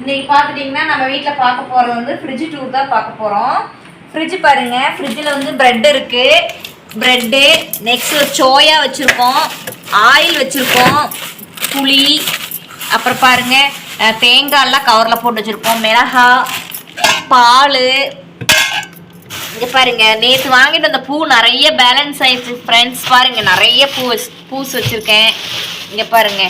இன்னைக்கு பார்த்துட்டிங்கன்னா நம்ம வீட்டில் பார்க்க போகிறது வந்து ஃப்ரிட்ஜ் டூர் தான் பார்க்க போகிறோம் ஃப்ரிட்ஜ் பாருங்க ஃப்ரிட்ஜில் வந்து பிரெட் இருக்கு. பிரெட்டு நெக்ஸ்ட் சோயா வச்சுருக்கோம். ஆயில் வச்சுருக்கோம். புளி அப்புறம் பாருங்க தேங்காய் எல்லாம் கவரில் போட்டு வச்சுருக்கோம். மிளகா பால். இங்க பாருங்க நேத்து வாங்கிட்டு வந்த பூ நிறைய பேலன்ஸ் ஆயிடுச்சு ஃப்ரெண்ட்ஸ் பாருங்க நிறைய பூ பூஸ் வச்சிருக்கேன். இங்க பாருங்க.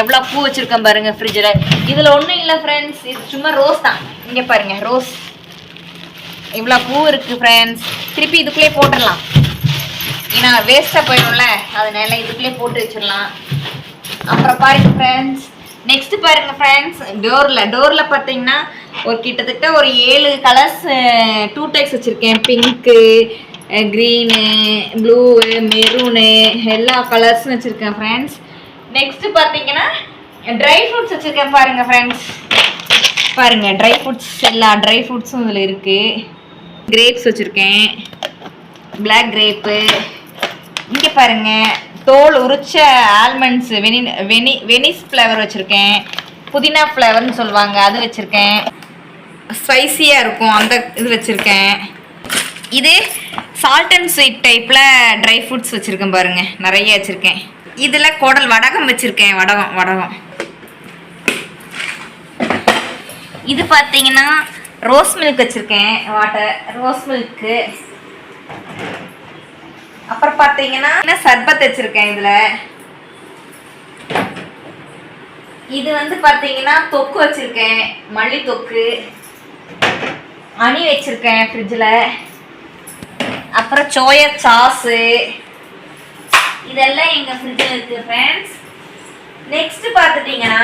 எவ்வளோ பூ வச்சுருக்கேன் பாருங்க ஃப்ரிட்ஜில் இதில் ஒன்றும் இல்லை ஃப்ரெண்ட்ஸ் இது சும்மா ரோஸ் தான். இங்கே பாருங்க ரோஸ் இவ்வளோ பூ இருக்குது ஃப்ரெண்ட்ஸ் திருப்பி இதுக்குள்ளே போட்டுடலாம். ஏன்னா வேஸ்ட்டாக போயிடும்ல. அதனால இதுக்குள்ளே போட்டு வச்சிடலாம். அப்புறம் பாருங்க ஃப்ரெண்ட்ஸ் நெக்ஸ்ட் பாருங்க ஃப்ரெண்ட்ஸ் டோரில் டோரில் பார்த்தீங்கன்னா ஒரு கிட்டத்தட்ட ஒரு ஏழு கலர்ஸ் டூ டைப்ஸ் வச்சுருக்கேன். பிங்க்கு க்ரீனு ப்ளூ மெரூனு எல்லா கலர்ஸும் வச்சுருக்கேன் ஃப்ரெண்ட்ஸ் நெக்ஸ்ட் பார்த்தீங்கன்னா ட்ரை ஃப்ரூட்ஸ் வச்சுருக்கேன் பாருங்க ஃப்ரெண்ட்ஸ் பாருங்க ட்ரை ஃப்ரூட்ஸ் எல்லா ட்ரை ஃப்ரூட்ஸும் இதில் இருக்கு. கிரேப்ஸ் வச்சுருக்கேன். பிளாக் கிரேப்பு இங்கே பாருங்க தோல் உரிச்ச ஆல்மண்ட்ஸ் வெனி வெனி வெனிஸ் ஃப்ளவர் வச்சுருக்கேன். புதினா ஃப்ளவர்னு சொல்லுவாங்க அது வச்சுருக்கேன். ஸ்பைசியாக இருக்கும் அந்த இது வச்சுருக்கேன். இது சால்ட் அண்ட் ஸ்வீட் டைப்பில் ட்ரை ஃப்ரூட்ஸ் வச்சுருக்கேன் பாருங்கள் நிறைய வச்சுருக்கேன். இதில் குடல் வடகம் வச்சுருக்கேன் வடகம் வடகம். இது பார்த்தீங்கன்னா ரோஸ் மில்க் வச்சுருக்கேன் வாட்டர் ரோஸ் மில்க்கு அப்புறம் பார்த்தீங்கன்னா சர்பத் வச்சிருக்கேன் இதில்? இது வந்து பார்த்தீங்கன்னா தொக்கு வச்சிருக்கேன் மல்லி தொக்கு அணி வச்சிருக்கேன் ஃப்ரிட்ஜில் அப்புறம் சோயா சாஸு. இதெல்லாம் எங்கள் ஃப்ரிட்ஜில் இருக்குது ஃப்ரெண்ட்ஸ் நெக்ஸ்ட் பார்த்துட்டிங்கன்னா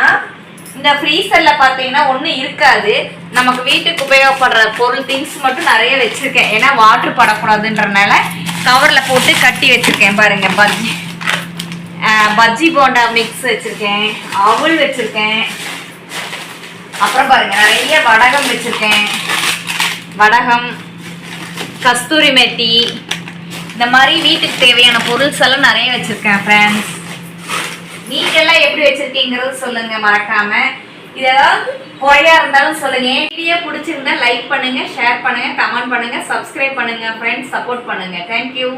இந்த ஃப்ரீசரில் பார்த்தீங்கன்னா ஒன்றும் இருக்காது. நமக்கு வீட்டுக்கு உபயோகப்படுற பொருள் திங்ஸ் மட்டும் நிறைய வச்சுருக்கேன். ஏன்னா வாட்ரு படக்கூடாதுன்றனால கவரில் போட்டு கட்டி வச்சுருக்கேன் பாருங்கள் பஜ்ஜி. பஜ்ஜி போண்டா மிக்ஸ் வச்சுருக்கேன் அவல் வச்சுருக்கேன். அப்புறம் பாருங்கள் நிறைய வடகம் வச்சுருக்கேன். வடகம் கஸ்தூரி மெட்டி இந்த மாதிரி வீட்டுக்கு தேவையான பொருள்ஸ் எல்லாம் நிறைய வச்சுருக்கேன் ஃப்ரெண்ட்ஸ் நீங்கெல்லாம் எப்படி வச்சிருக்கீங்கிறது சொல்லுங்க மறக்காம. இது ஏதாவது குறையா இருந்தாலும் சொல்லுங்க. வீடியோ பிடிச்சிருந்தா லைக் பண்ணுங்க ஷேர் பண்ணுங்க கமெண்ட் பண்ணுங்க சப்ஸ்கிரைப் பண்ணுங்க ஃப்ரெண்ட்ஸ் சப்போர்ட் பண்ணுங்க. தேங்க்யூ